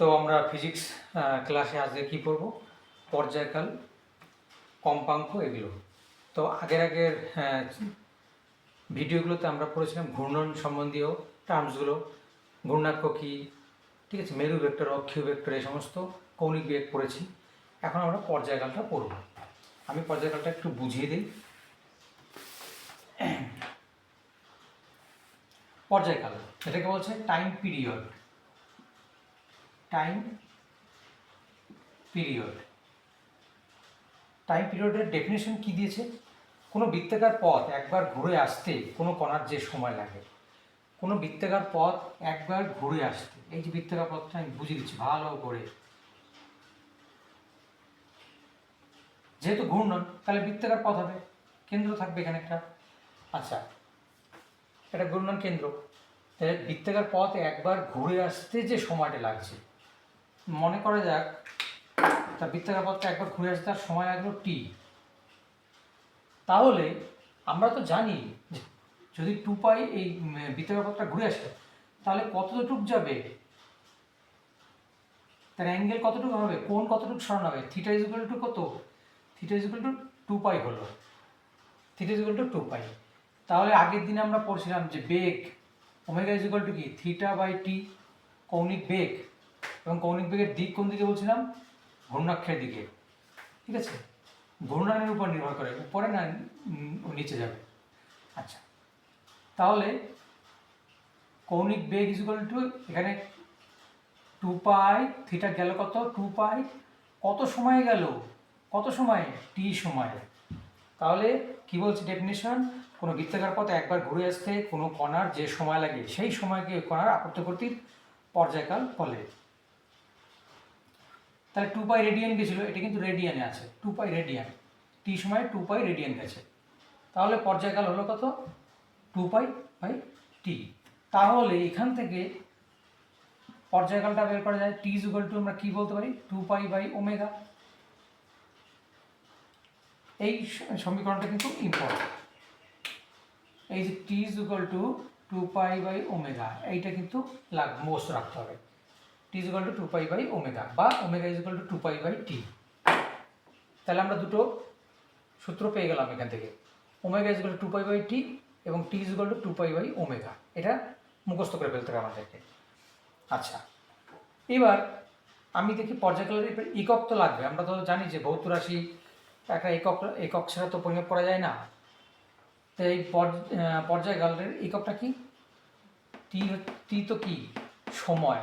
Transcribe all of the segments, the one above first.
তো আমরা ফিজিক্স ক্লাসে আজকে কী পড়ব? পর্যায়কাল, কম্পাঙ্ক এগুলো। তো আগের আগের ভিডিওগুলোতে আমরা পড়েছিলাম ঘূর্ণন সম্বন্ধীয় টার্মসগুলো ঘূর্ণাক্ষ কী? ঠিক আছে, মেরু ভেক্টর অক্ষীয় ভেক্টর এই সমস্ত কৌণিক বেগ পড়েছি। এখন আমরা পর্যায়কালটা পড়ব। আমি পর্যায়কালটা একটু বুঝিয়ে দিই। পর্যায়কাল, এটাকে বলছে time period time period time পিরিয়ডের ডেফিনেশন কি দিয়েছে? কোনো বৃত্তাকার পথ একবার ঘুরে আসতে কোনো কণার যে সময় লাগে। কোনো বৃত্তাকার পথ একবার ঘুরে আসতে। এই যে বৃত্তাকার পথটা আমি বুঝিয়ে দিচ্ছি ভালো করে। যেহেতু ঘূর্ণন, তাহলে বৃত্তাকার পথ হবে। কেন্দ্র থাকবে এখানে একটা। আচ্ছা এটা ঘূর্ণন কেন্দ্র। তাহলে বৃত্তাকার পথ একবার ঘুরে আসতে যে সময়টা লাগছে মনে করা যাক তার বৃত্তাকার পথটা একবার ঘুরে আসতে তার সময় লাগল টি তাহলে আমরা তো জানি যদি টু পাই এই বৃত্তাকার পথটা ঘুরে আসে, তাহলে কতটুক যাবে? তার অ্যাঙ্গেল কতটুকু হবে? কোন কতটুকু সরানো হবে? থিটা ইজুকাল টু কত? Theta equal to two pi হলো। Theta equal to two pi তাহলে আগের দিনে আমরা পড়ছিলাম যে বেগ ওমেগা ইজুকাল টু কি? থিটা বাই টি কৌণিক বেগ। এবং কৌণিক বেগের দিক কোন দিকে বলছিলাম? ঘূর্ণাক্ষের দিকে। ঠিক আছে? ঘূর্ণনের উপর নির্ভর করে, উপরে না নিচে যাবে। আচ্ছা। তাহলে কৌণিক বেগ ইজুকাল টু এখানে টু পাই থিটা গেল কত? টু পাই কত সময় গেল? কত সময়? টি সময়। তাহলে কি বলছে ডেফিনেশন কোনো বৃত্তাকার পথ একবার ঘুরে আসতে কোনো কণার যে সময় লাগে, সেই সময়কে কণার আপত্তকর্তীর পর্যায়কাল বলে। তাহলে টু পাই রেডিয়ান গেছিল এটা কিন্তু রেডিয়ানে আছে। টু পাই রেডিয়ান টি সময় টু পাই রেডিয়ান গেছে। তাহলে পর্যায়কাল হলো কত? টু পাই বাই টি তাহলে এখান থেকে পর্যায়কালটা বের করা যায়। টি ইজুগাল টু আমরা কি বলতে পারি? টু পাই বাই ওমেগা এই সমীকরণটা কিন্তু ইম্পর্টেন্ট এই যে T equal to two pi by omega এইটা কিন্তু লাগ মোস্ট রাখতে হবে। T equal to two pi by omega বা omega equal to two pi by T তাহলে আমরা দুটো সূত্র পেয়ে গেলাম এখান থেকে। Omega equal to two pi by T এবং T equal to two pi by omega এটা মুখস্থ করে ফেলতে হবে আমাদেরকে। আচ্ছা এবার আমি দেখি পর্যায়কালের একক তো লাগবে। আমরা তো জানি যে ভৌত রাশি একটা একক একক ছাড়া তো পরিমাপ করা যায় না। তো এই পর্যায়কালের এককটা কি? টি টি তো কি? সময়।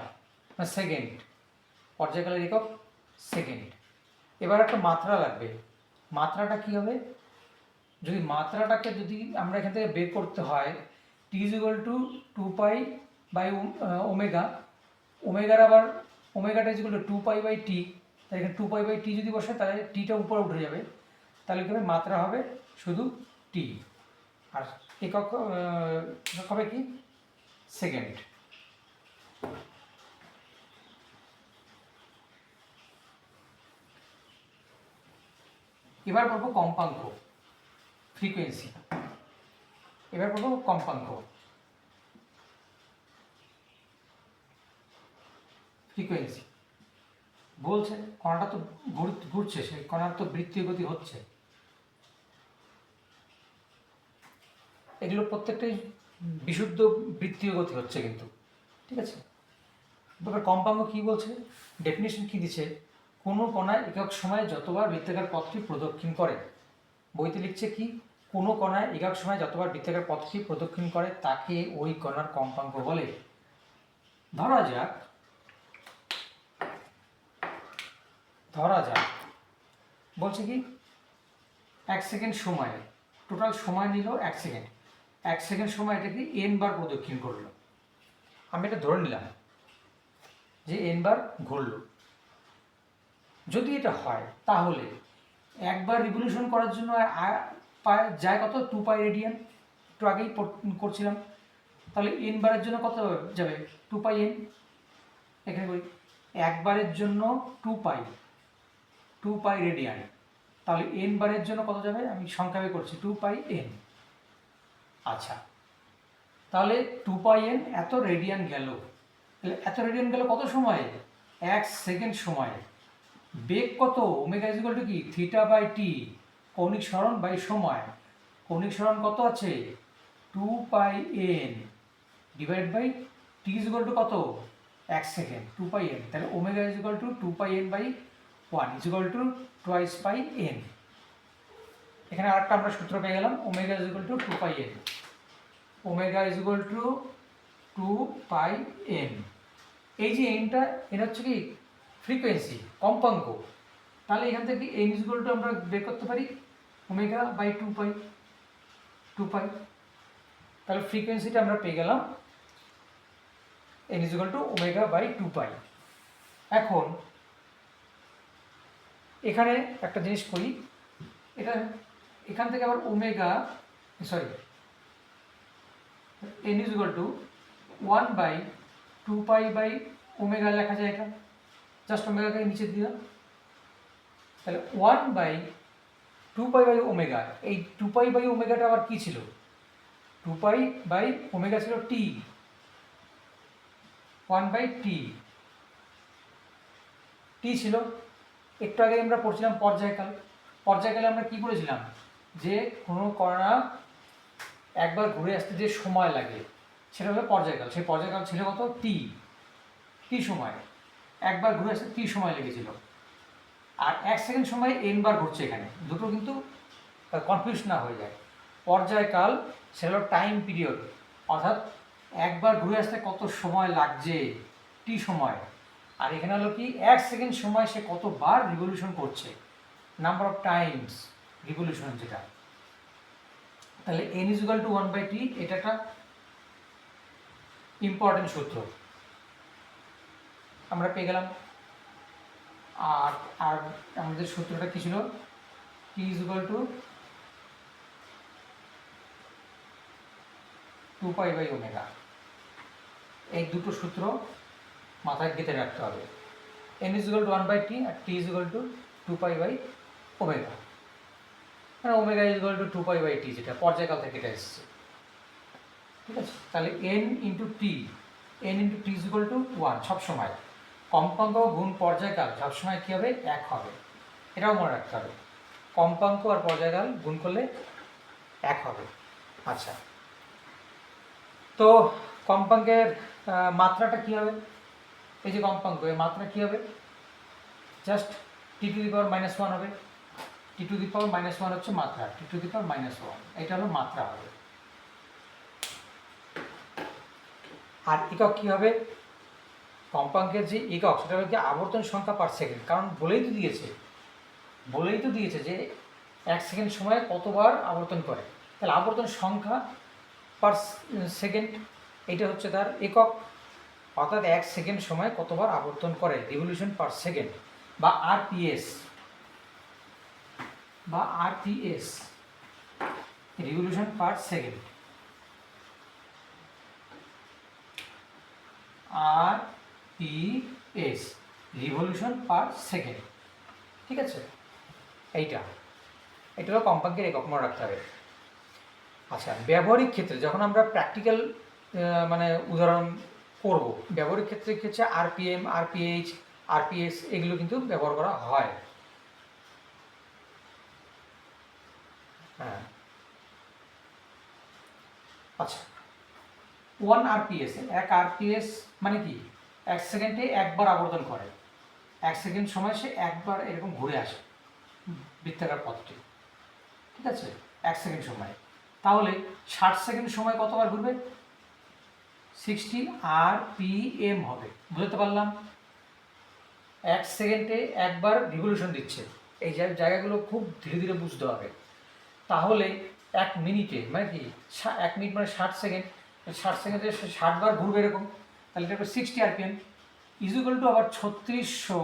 সেকেন্ড পর্যায়কালের একক সেকেন্ড এবার একটা মাত্রা লাগবে। মাত্রাটা কি হবে? যদি মাত্রাটাকে যদি আমরা এখান থেকে বের করতে হয় T is equal to two pi by omega ওমেগার আবার ওমেগাটা is two pi by T তাহলে এখানে টু পাই বাই টি যদি বসে, তাহলে টিটা উপরে উঠে যাবে। তাহলে কী হবে? মাত্রা হবে শুধু টি আর একক হবে কি? সেকেন্ড এবার পড়ব কম্পাঙ্ক ফ্রিকোয়েন্সি এবার পড়ব কম্পাঙ্ক ফ্রিকোয়েন্সি বলছে, কণাটা তো ঘুর- ঘুরছে, সেই কণার তো বৃত্তীয় গতি হচ্ছে। এগুলো প্রত্যেকটাই বিশুদ্ধ বৃত্তীয় গতি হচ্ছে কিন্তু, ঠিক আছে? এবার কম্পাঙ্ক কি বলছে? ডেফিনেশন কি দিচ্ছে? কোনো কণায় একক সময়ে যতবার বৃত্তাকার পথটি প্রদক্ষিণ করে। বইতে লিখছে কি, কোনো কণায় একক সময়ে যতবার বৃত্তাকার পথটি প্রদক্ষিণ করে, তাকে ওই কণার কম্পাঙ্ক বলে। ধরা যাক ধরা যাক, বলছে কি, এক সেকেন্ড সময়ে, টোটাল সময় নিল এক সেকেন্ড। এক সেকেন্ড সময় এটাকে এন বার প্রদক্ষিণ করল? আমি এটা ধরে নিলাম যে এন বার ঘুরলো। যদি এটা হয়, তাহলে একবার রিভলিউশন করার জন্য যায় কত? টু পাই রেডিয়ান একটু আগেই করছিলাম। তাহলে এন বারের জন্য কত যাবে? টু পাই এন এখানে করি একবারের জন্য two pi two pi radian তাহলে এন বারের জন্য কত যাবে? আমি সংখ্যাবে করছি টু পাই এন আচ্ছা। তাহলে টু পাই এন এত রেডিয়ান গেল। তাহলে এত রেডিয়ান গেল কত সময়ে? এক সেকেন্ড সময়ে। বেগ কত? ওমেগা ইজ টু কি? থিটা বাই টি কৌণিক সরণ বাই সময়। কৌণিক সরণ কত আছে? Two pi N divide by T is to কত? এক সেকেন্ড টু পাই এন তাহলে omega is to two pi N by one is to twice pi N এখানে আরেকটা আমরা সূত্র পেয়ে গেলাম। Omega is to two pi N omega is to two pi N এই যে এনটা এটা হচ্ছে কি? ফ্রিকোয়েন্সি কম্পাঙ্ক তাহলে এখান থেকে এই ইজ টু আমরা বের করতে পারি omega by two pi two pi তাহলে ফ্রিকোয়েন্সিটা আমরা পেয়ে গেলাম N is to omega by two pi এখন এখানে একটা জিনিস করি, এটা এখান থেকে আবার omega sorry N is to one by two pi by omega লেখা যায় এটা জাস্ট ওমেগাকে নিচে দিলাম তাহলে one by two pi by omega এই টু পাই বাই ওমেগাটা আবার কী ছিল? টু পাই বাই ওমেগা ছিল টি ওয়ান বাই টি টি ছিল, একটু আগে আমরা পড়ছিলাম পর্যায়কাল। পর্যায়কালে আমরা কি করেছিলাম যে কোনো কণা একবার ঘুরে আসতে যে সময় লাগে, সেটা হলো পর্যায়কাল। সেই পর্যায়কাল ছিল কত? টি টি সময়। একবার ঘুরে আসতে টি সময় লেগেছিল। আর এক সেকেন্ড সময় এন বার ঘুরছে এখানে। দুটো কিন্তু কনফিউজ না হয়ে যায়। পর্যায়কাল সেটা হলো টাইম পিরিয়ড অর্থাৎ একবার ঘুরে আসতে কত সময় লাগছে? টি সময়। আর এখানে হলো কি, এক সেকেন্ড সময় সে কতবার রিভলিউশন করছে? নাম্বার অফ টাইমস রিভলিউশন যেটা। তাহলে N equal to one by T এটা একটা ইম্পর্টেন্ট সূত্র। আমরা পেয়ে গেলাম। আর আর আমাদের সূত্রটা কী ছিল? T equal to two pi by omega এই দুটো সূত্র মাথায় গেঁথে রাখতে হবে। N equal to one by T R T equal to two pi by omega মানে omega equal to two pi by T যেটা পর্যায়কাল থেকে এটা এসছে। ঠিক আছে? তাহলে N into T N into T equal to one সবসময়। কম্পাঙ্ক গুণ পর্যায়কাল সবসময় কী হবে? এক হবে। এটাও মনে রাখতে হবে। কম্পাঙ্ক আর পর্যায়কাল গুণ করলে এক হবে। আচ্ছা। তো কম্পাঙ্কের মাত্রাটা কী হবে? এই যে কম্পাঙ্ক, এর মাত্রা কী হবে? Just T to the power minus one হবে। T to the power minus one হচ্ছে মাত্রা। T to the power minus one. এটা হলো মাত্রা হবে। আর একক কী হবে? কম্পাঙ্কের যে একক সেটা হলো কি আবর্তন সংখ্যা পার সেকেন্ড কারণ বলেই তো দিয়েছে, বলেই তো দিয়েছে যে এক সেকেন্ড সময়ে কতবার আবর্তন করে। তাহলে আবর্তন সংখ্যা পার সেকেন্ড এটা হচ্ছে তার একক। অর্থাৎ এক সেকেন্ড সময় কতবার আবর্তন করে? রিভলিউশন পার সেকেন্ড বা আরপিএস বা RPS revolution per second R P S revolution per second ঠিক আছে? এইটা। এটা হলো কম্পাঙ্কের একক, মনে রাখতে হবে। আচ্ছা ব্যবহারিক ক্ষেত্রে যখন আমরা প্র্যাকটিক্যাল মানে উদাহরণ করব, ব্যবহারিক ক্ষেত্রে হচ্ছে? আরপিএম আরপিএইচ আরপিএস এগুলো কিন্তু ব্যবহার করা হয়। হ্যাঁ। আচ্ছা ওয়ান আরপিএস এক আরপিএস মানে কি? এক সেকেন্ডে একবার আবর্তন করে। এক সেকেন্ড সময় সে একবার এরকম ঘুরে আসে বৃত্তাকার পথটি। ঠিক আছে? এক সেকেন্ড সময়। তাহলে ষাট সেকেন্ড সময় কতবার ঘুরবে? সিক্সটি আর পি এম হবে। বুঝতে পারলাম? এক সেকেন্ডে একবার রিভলিউশন দিচ্ছে। এই জায়- জায়গাগুলো খুব ধীরে ধীরে বুঝতে হবে। তাহলে এক মিনিটে মানে কি? এক মিনিট মানে ষাট সেকেন্ড। ষাট সেকেন্ডে ষাটবার ঘুরবে এরকম। তাহলে এটা হবে সিক্সটি আরপিএম ইজুকাল টু আবার ছত্রিশশো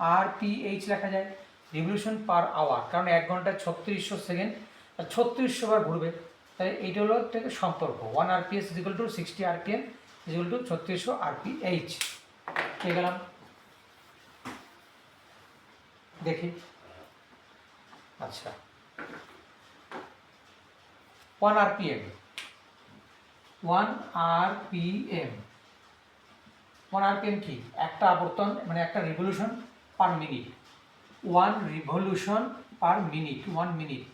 আর পি এইচ লেখা যায় রিভলিউশন পার আওয়ার কারণ এক ঘন্টায় ছত্রিশশো সেকেন্ড আর ছত্রিশশো বার ঘুরবে তাই এইটা হলো একটা সম্পর্ক one RPS equal to sixty RPM equal to ছত্রিশশো আরপি এইচ পেয়ে গেলাম। দেখি। আচ্ছা। One RPM one RPM one RPM কি? একটা আবর্তন মানে একটা revolution per minute one revolution per minute one minute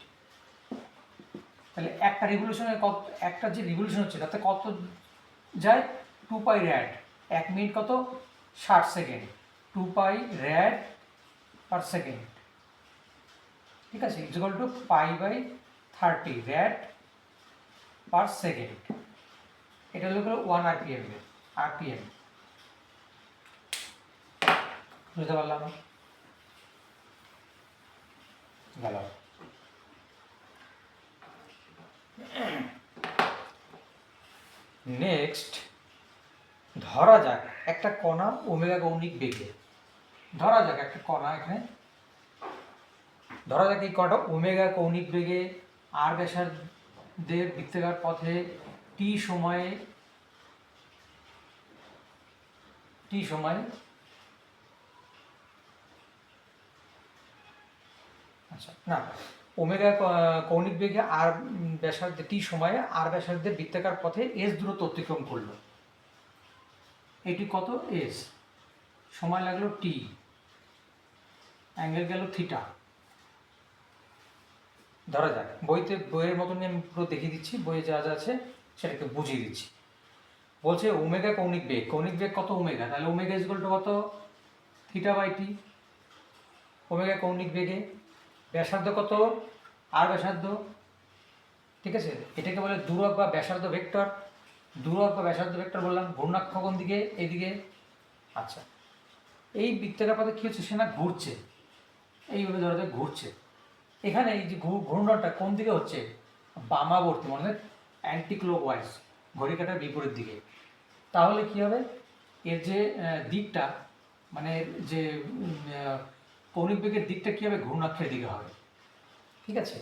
তাহলে একটা রিভলিউশনে কত, একটা যে রিভলিউশন হচ্ছে, তাতে কত যায়? টু পাই র্যাড এক মিনিট কত? ষাট second two pi rad per second ঠিক আছে? Equal to pi by thirty rad per second এটা হলো ওয়ান আরপিএম আরপিএম বুঝতে পারলাম গেল নেক্সট ধরা যাক একটা কণা ওমেগা কৌণিক বেগে। ধরা যাক একটা কণা এখানে। ধরা যাক এই কণাটা ওমেগা কৌণিক বেগে আর ব্যাসার্ধের বৃত্তাকার পথে টি সময়ে টি সময়ে আচ্ছা না, ওমেগা কৌণিক বেগে আর ব্যাসার্ধে টি সময়ে আর ব্যাসার্ধের বৃত্তাকার পথে এস দূরত্ব অতিক্রম করল। এটি কত? এস সময় লাগল টি অ্যাঙ্গেল গেল থিটা। ধরা যাক, বইতে, বইয়ের মতনই আমি পুরো দেখিয়ে দিচ্ছি, বইয়ে যা যা আছে সেটাকে বুঝিয়ে দিচ্ছি। বলছে ওমেগা কৌণিক বেগ কৌণিক বেগ কত ওমেগা? তাহলে ওমেগা ইজ টু কত? থিটা বাই টি ওমেগা কৌণিক বেগে ব্যাসার্ধ কত? আর ব্যাসার্ধ? ঠিক আছে? এটাকে বলে দূরক বা ব্যাসার্ধ ভেক্টর। দূরক বা ব্যাসার্ধ ভেক্টর বললাম, ঘূর্ণাক্ষ কোন দিকে? এইদিকে। আচ্ছা। এই বৃত্তাকার পথে কী হচ্ছে? সে না ঘুরছে। এইভাবে ধরা যায় ঘুরছে। এখানে এই যে ঘূর্ণনটা কোন দিকে হচ্ছে? বামাবর্তী মানে অ্যান্টি ক্লোকওয়াইজ ঘড়ি কাটার বিপরীত দিকে। তাহলে কি হবে? এর যে দিকটা মানে যে কৌণিক বেগের দিকটা কী হবে ঘূর্ণাক্ষের দিকে হবে? ঠিক আছে?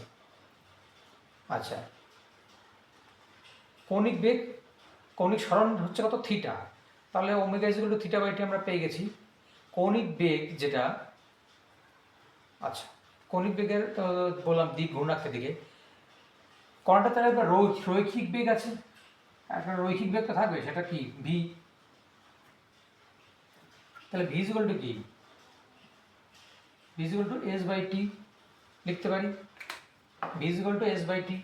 আচ্ছা। কৌণিক বেগ, কৌণিক সরণ হচ্ছে কত থিটা? তাহলে ওমেগা ইজগুলো থিটা বাইটি আমরা পেয়ে গেছি। কৌণিক বেগ যেটা আচ্ছা কৌণিক বেগের বললাম দিক ঘূর্ণাক্ষের দিকে। কোনটা তাহলে এবার রৈখিক বেগ আছে। একটা রৈখিক বেগ তো থাকবে, সেটা কি? ভি তাহলে ভি ইজুয়াল টু কি? V equal to S by T লিখতে পারি? V equal to S by T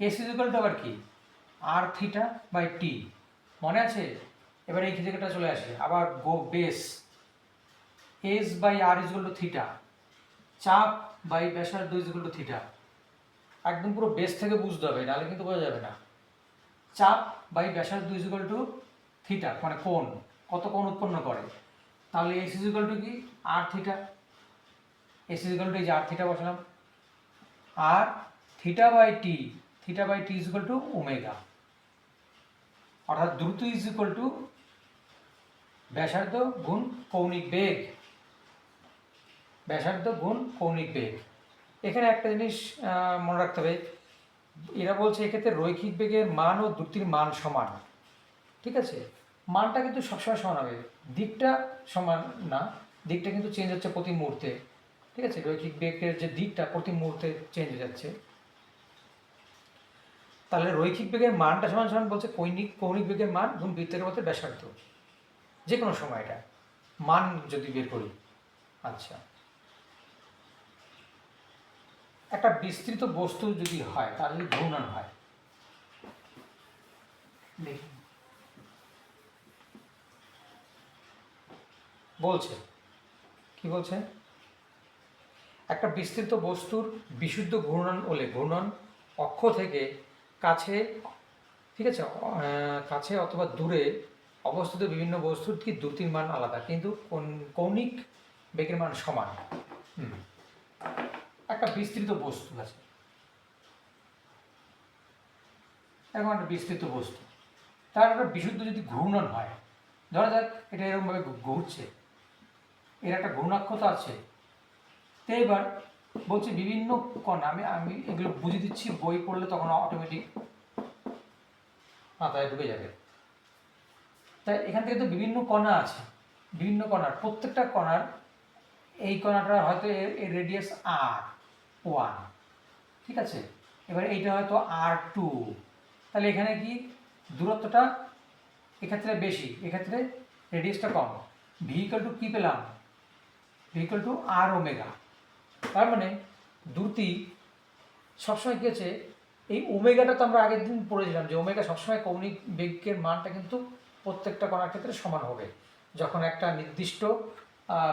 S equal to আবার কি? আর থিটা বাই টি মনে আছে? এবার এই জায়গাটা চলে আসে। আবার go base S by R equal to theta চাপ বাই ব্যাসার্ধ ইজুয়াল টু থিটা একদম পুরো বেস থেকে বুঝতে হবে, নাহলে কিন্তু বোঝা যাবে না। চাপ বাই ব্যাসার্ধ ইজুয়াল টু থিটা মানে কোণ। কত কোণ উৎপন্ন করে? তাহলে এস ইজুয়াল টু কি? R theta S equal to এই যে আর থিটা বসালাম। R theta by T theta by T equal to omega অর্থাৎ দ্রুত ইজ ইকুয়াল টু ব্যাসার্ধ গুণ কৌণিক বেগ। ব্যাসার্ধ গুণ কৌণিক বেগ। এখানে একটা জিনিস মনে রাখতে হবে। এরা বলছে এক্ষেত্রে রৈখিক বেগের মান ও দ্রুতির মান সমান। ঠিক আছে? মানটা কিন্তু সবসময় সমান হবে। দিকটা সমান না, দিকটা কিন্তু চেঞ্জ হচ্ছে প্রতি মুহূর্তে। ঠিক আছে? রৈখিক বেগের যে দিকটা প্রতি মুহূর্তে চেঞ্জ হয়ে যাচ্ছে। তাহলে রৈখিক বেগের মানটা সমান সমান বলছে কৌণিক কৌণিক বেগের মান গুণ বৃত্তের মধ্যে ব্যাসার্ধ। যে কোনো সময় এটা। মান যদি বের করি। আচ্ছা। একটা বিস্তৃত বস্তু যদি হয়, তার যদি ঘূর্ণন হয়। দেখি। বলছে। কি বলছে? একটা বিস্তৃত বস্তুর বিশুদ্ধ ঘূর্ণন হলে ঘূর্ণন অক্ষ থেকে কাছে, ঠিক আছে কাছে অথবা দূরে অবস্থিত বিভিন্ন বস্তুর কি দ্রুতির মান আলাদা? কিন্তু কোন- কৌণিক বেগের মান সমান। একটা বিস্তৃত বস্তু আছে। এখন একটা বিস্তৃত বস্তু। তার একটা বিশুদ্ধ যদি ঘূর্ণন হয়, ধরা যাক এটা এরকমভাবে ঘুরছে। এর একটা ঘূর্ণাক্ষতা আছে। তো এবার বলছি বিভিন্ন কণা, আমি আমি এগুলো বুঝিয়ে দিচ্ছি, বই পড়লে তখন অটোমেটিক মাথায় ঢুকে যাবে। তাই এখান থেকে তো বিভিন্ন কণা আছে, বিভিন্ন কণার, প্রত্যেকটা কণার, এই কণাটা হয়তো এর রেডিয়াস আর ওয়ান ঠিক আছে? এবার এইটা হয়তো আর টু তাহলে এখানে কি? দূরত্বটা এক্ষেত্রে বেশি, এক্ষেত্রে রেডিয়াসটা কম। ভেহিকল টু কী পেলাম ভেহিকল টু আর ওমেগা তার মানে দ্রুতি সবসময় কী হচ্ছে এই ওমেগাটা তো আমরা আগের দিন পড়েছিলাম যে ওমেগা সবসময় কৌণিক বেগের মানটা কিন্তু প্রত্যেকটা কণার ক্ষেত্রে সমান হবে, যখন একটা নির্দিষ্ট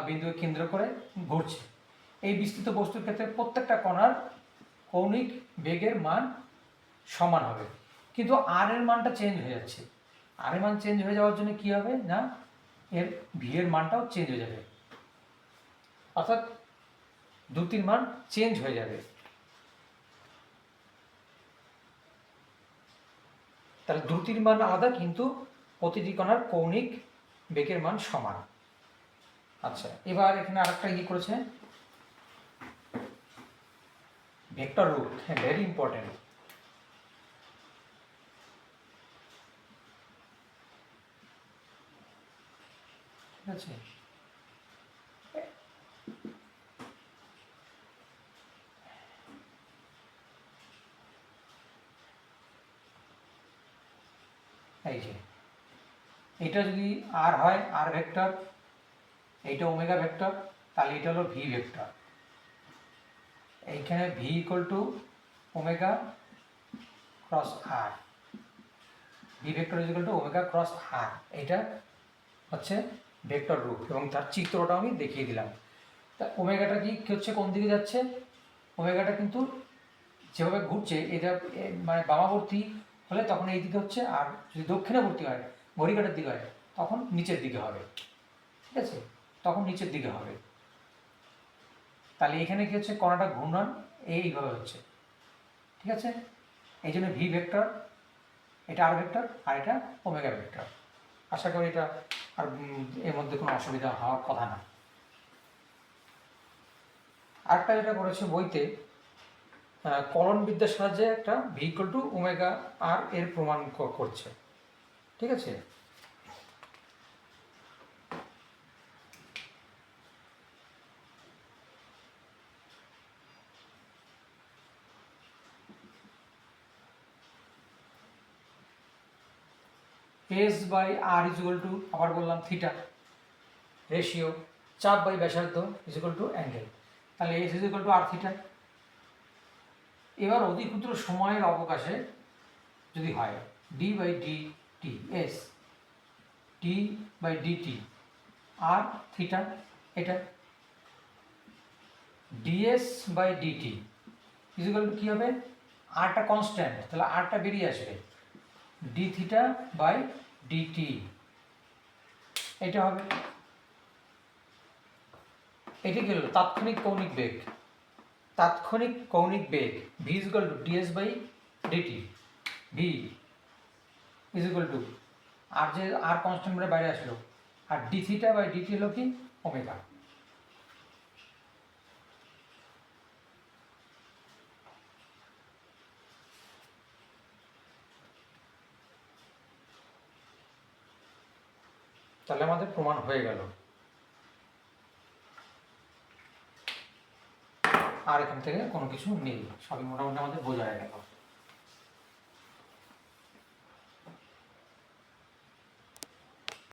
বিন্দুকে কেন্দ্র করে ঘুরছে। এই বিস্তৃত বস্তুর ক্ষেত্রে প্রত্যেকটা কণার কৌণিক বেগের মান সমান হবে। কিন্তু আর এর মানটা চেঞ্জ হয়ে যাচ্ছে। আর এর মান চেঞ্জ হয়ে যাওয়ার জন্য কি হবে? না, এর ভি এর মানটাও চেঞ্জ হয়ে যাবে। অর্থাৎ দ্রুতির মান চেঞ্জ হয়ে যাবে। তাহলে দ্রুতির মান আলাদা, কিন্তু প্রতিটি কণার কৌণিক বেগের মান সমান। আচ্ছা এবার এখানে আরেকটা কি করেছে। ভেক্টর রুট হ্যাঁ ভেরি ইম্পর্টেন্ট ঠিক আছে এই যে এটা যদি আর হয় আর ভেক্টর এইটা ওমেগা ভেক্টর তাহলে এটা হলো ভি ভেক্টর এইখানে V equal to omega cross R V vector is equal to omega cross R এটা হচ্ছে ভেক্টর রূপ এবং তার চিত্রটা আমি দেখিয়ে দিলাম। তা ওমেগাটা কি কি হচ্ছে, কোন দিকে যাচ্ছে? ওমেগাটা কিন্তু যেভাবে ঘুরছে, এটা মানে বামাবর্তী হলে তখন এই দিকে হচ্ছে, আর যদি দক্ষিণাবর্তী হয় ঘড়িকাটার দিকে হয়, তখন নিচের দিকে হবে। ঠিক আছে? তখন নিচের দিকে হবে। তাহলে এখানে কি হচ্ছে? কণাটা ঘূর্ণন এইভাবে হচ্ছে। ঠিক আছে? এই জন্য ভি ভেক্টর এটা আর ভেক্টর আর এটা ওমেগা ভেক্টর আশা করি এটা আর এর মধ্যে কোনো অসুবিধা হওয়ার কথা না। আরেকটা যেটা করেছে বইতে কলন বিদ্যার সাহায্যে একটা ভেহিকল টু ওমেগা আর এর প্রমাণ করছে। ঠিক আছে? S by R equal to আবার বললাম থিটা রেশিও চাপ বাই ব্যাসার্ধ ইজুয়াল টু অ্যাঙ্গেল তাহলে S equal to R theta এবার অতি ক্ষুদ্র সময়ের অবকাশে যদি হয় D by D T S T by DT R theta এটা DS by DT equal to কী হবে? আরটা কনস্ট্যান্ট তাহলে আরটা বেরিয়ে আসবে। ডি থিটা বাই ডিটি এটা হবে। এটা হলো? তাৎক্ষণিক কৌণিক বেগ। তাৎক্ষণিক কৌণিক বেগ v is equal to d s by d t v is equal to r যে আর কনস্ট্যান্ট করে বাইরে আসলো, আর d theta by d t হলো কি? ওমেগা তাহলে আমাদের প্রমাণ হয়ে গেল। আর এখান থেকে কোনো কিছু নেই, সবই মোটামুটি আমাদের বোঝা গেল।